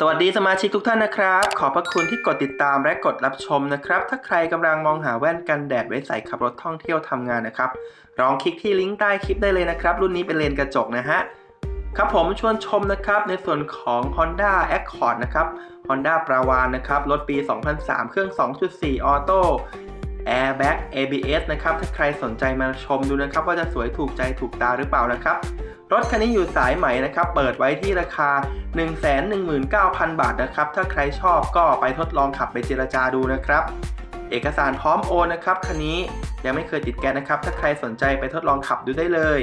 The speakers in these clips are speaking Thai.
สวัสดีสมาชิกทุกท่านนะครับ ขอบพระคุณที่กดติดตามและกดรับชมนะครับ ถ้าใครกำลังมองหาแว่นกันแดดไว้ใส่ขับรถท่องเที่ยวทำงานนะครับ ลองคลิกที่ลิงก์ใต้คลิปได้เลยนะครับ รุ่นนี้เป็นเลนกระจกนะฮะ ครับผมชวนชมนะครับในส่วนของ Honda Accord นะครับ Honda ปราวานนะครับ รถปี 2003 เครื่อง 2.4 ออโต้ Airbag ABS นะครับ ถ้าใครสนใจมาชมดูนะครับ ว่าจะสวยถูกใจถูกตาหรือเปล่านะครับ รถคันนี้อยู่สายใหม่นะครับ เปิดไว้ที่ราคา 119,000 บาทนะครับ ถ้าใครชอบก็ไปทดลองขับไปเจรจาดูนะครับ เอกสารพร้อมโอนนะครับคันนี้ยังไม่เคยติดแก๊สนะครับ ถ้าใครสนใจไปทดลองขับดูได้เลย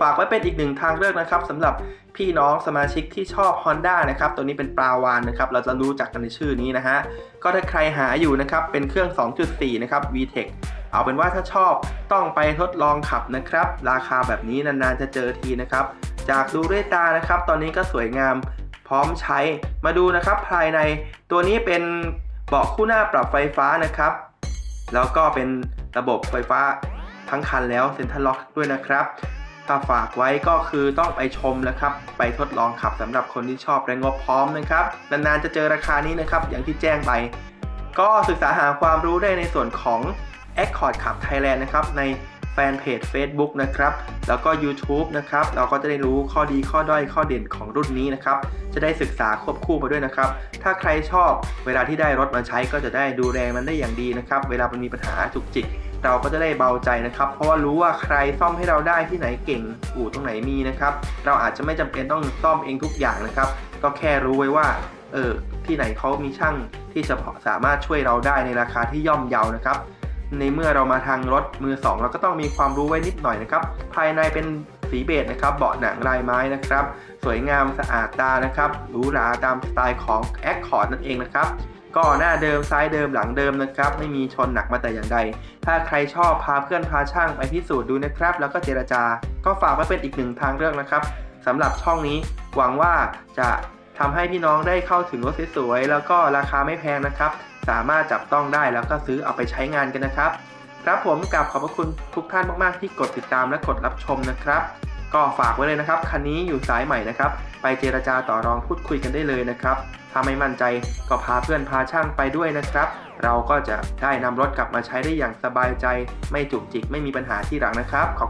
ฝากไว้เป็นอีกหนึ่งทางเลือกนะครับสำหรับพี่น้องสมาชิกที่ชอบ Honda นะครับ ตัวนี้เป็นปลาวานนะครับ เราจะรู้จักกันในชื่อนี้นะฮะ ก็ถ้าใครหาอยู่นะครับ เป็นเครื่อง 2.4 นะครับ VTEC เอาเป็นว่าถ้าชอบต้องไปทดลองขับนะครับ ราคาแบบนี้นานๆจะเจอทีนะครับ จากดูด้วยตานะครับ ตอนนี้ก็สวยงามพร้อมใช้มาดูนะครับภายในตัวนี้เป็นเบาะคู่หน้าปรับไฟฟ้านะครับ แล้วก็เป็นระบบไฟฟ้าทั้งคันแล้วเซ็นทรัลล็อกด้วยนะครับ ถ้าฝากไว้ก็คือต้องไปชมนะครับ ไปทดลองขับสำหรับคนที่ชอบและงบพร้อมนะครับ นานๆจะเจอราคานี้นะครับ อย่างที่แจ้งไป ก็ศึกษาหาความรู้ได้ในส่วนของ Accord ขับ Thailand นะครับในแฟนเพจ Facebook นะครับ แล้วก็ YouTube นะครับ เราก็จะได้รู้ข้อดีข้อด้อยข้อเด่นของรุ่นนี้นะครับ จะได้ศึกษาควบคู่ไปด้วยนะครับ ถ้าใครชอบเวลาที่ได้รถมาใช้ก็จะได้ดูแลมันได้อย่างดีนะครับ เวลามันมีปัญหาจุกจิก เราก็จะได้เบาใจนะครับ เพราะว่ารู้ว่าใครซ่อมให้เราได้ที่ไหนเก่ง อู่ตรงไหนมีนะครับ เราอาจจะไม่จำเป็นต้องซ่อมเองทุกอย่างนะครับ ก็แค่รู้ไว้ว่าเออที่ไหนเขามีช่างที่จะสามารถช่วยเราได้ในราคาที่ย่อมเยานะครับ ในเมื่อเรามาทางรถมือสองเราก็ต้องมีความรู้ไว้นิดหน่อยนะครับ ภายในเป็นสีเบจนะครับ เบาะหนังลายไม้นะครับ สวยงามสะอาดตานะครับ หรูหราตามสไตล์ของ Accord นั่นเองนะครับ ก็หน้าเดิมซ้ายเดิมหลังเดิมนะครับ ไม่มีชนหนักมาแต่อย่างใด ถ้าใครชอบพาเพื่อนพาช่างไปพิสูจน์ดูนะครับ แล้วก็เจรจา ก็ฝากไว้เป็นอีกหนึ่งทางเลือกนะครับสำหรับช่องนี้หวังว่าจะทำให้พี่น้องได้เข้าถึงรถสวยๆแล้วก็ราคาไม่แพงนะครับ สามารถจับต้องได้แล้วก็ซื้อเอาไปใช้งานกันนะครับ ครับผมกราบขอบพระคุณทุกท่านมากๆที่กดติดตามและกดรับชมนะครับ ก็ฝากไว้เลยนะครับ คันนี้อยู่สายใหม่นะครับ ไปเจรจาต่อรองพูดคุยกันได้เลยนะครับ ถ้าไม่มั่นใจก็พาเพื่อนพาช่างไปด้วยนะครับ เราก็จะได้นำรถกลับมาใช้ได้อย่างสบายใจ ไม่จุกจิกไม่มีปัญหาที่หลังนะครับขอบ